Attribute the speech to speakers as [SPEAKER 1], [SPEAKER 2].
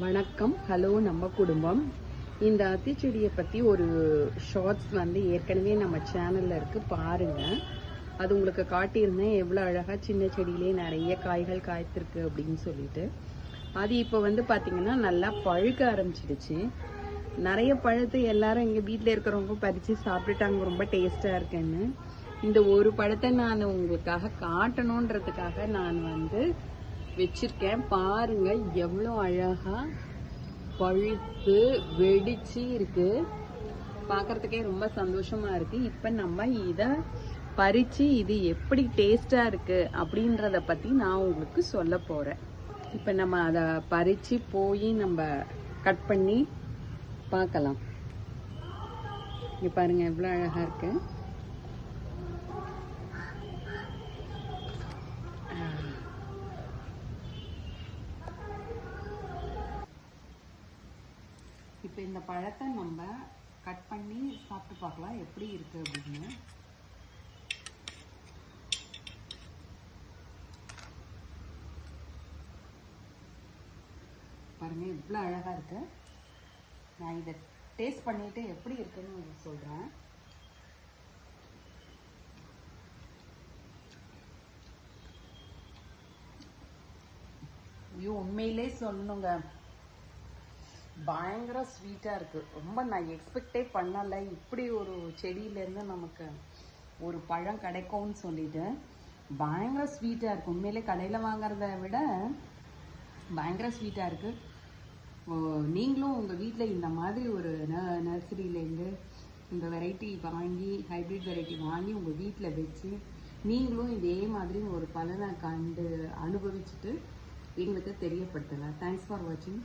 [SPEAKER 1] வணக்கம். ஹலோ நம்ம குடும்பம். இந்த அத்திச்செடியை பற்றி ஒரு ஷார்ட்ஸ் வந்து ஏற்கனவே நம்ம சேனலில் இருக்கு பாருங்க. அது உங்களுக்கு காட்டியிருந்தேன். எவ்வளோ அழகாக சின்ன செடியிலே நிறைய காய்கள் காய்த்திருக்கு அப்படின்னு சொல்லிட்டு. அது இப்போ வந்து பார்த்தீங்கன்னா நல்லா பழுக்க ஆரம்பிச்சிடுச்சு. நிறைய பழத்தை எல்லாரும் எங்கள் வீட்டில் இருக்கிறவங்க பறித்து சாப்பிட்டுட்டாங்க. ரொம்ப டேஸ்ட்டாக இருக்குன்னு. இந்த ஒரு பழத்தை நான் உங்களுக்காக காட்டணுன்றதுக்காக நான் வந்து வச்சிருக்கேன். பாருங்க எவ்வளோ அழகா பழுத்து வெடிச்சு இருக்கு. பார்க்கறதுக்கே ரொம்ப சந்தோஷமா இருக்கு. இப்போ நம்ம இதை பறிச்சு இது எப்படி டேஸ்டா இருக்கு அப்படின்றத பத்தி நான் உங்களுக்கு சொல்ல போறேன். இப்போ நம்ம அதை பறிச்சு போய் நம்ம கட் பண்ணி பார்க்கலாம் இங்க பாருங்க எவ்வளோ அழகா இருக்கு. இப்போ இந்த பழத்தை நம்ம கட் பண்ணி சாப்பிட்டு பார்க்கலாம். எப்படி இருக்குது அப்படின்னு. பாருங்க இவ்வளோ அழகாக இருக்கு. நான் இதை டேஸ்ட் பண்ணிட்டு எப்படி இருக்குன்னு சொல்கிறேன் ஐயோ உண்மையிலே சொல்லணுங்க. பயங்கர ஸ்வீட்டாக இருக்குது ரொம்ப நான் எக்ஸ்பெக்டே பண்ணலை. இப்படி ஒரு செடியிலேருந்து நமக்கு ஒரு பழம் கிடைக்கும்னு சொல்லிட்டு பயங்கர ஸ்வீட்டாக இருக்குது உண்மையிலே கடையில் வாங்குறத விட பயங்கர ஸ்வீட்டாக இருக்குது ஓ, நீங்களும் உங்கள் வீட்டில் இந்த மாதிரி ஒரு ந- நர்சரியிலேருந்து இந்த வெரைட்டி வாங்கி ஹைப்ரிட் வெரைட்டி வாங்கி உங்கள் வீட்டில் வச்சு நீங்களும் இதே மாதிரி ஒரு பலனை கண்டு அனுபவிச்சுட்டு எங்களுக்கு தெரியப்படுத்துங்க. தேங்க்ஸ் ஃபார் வாட்சிங்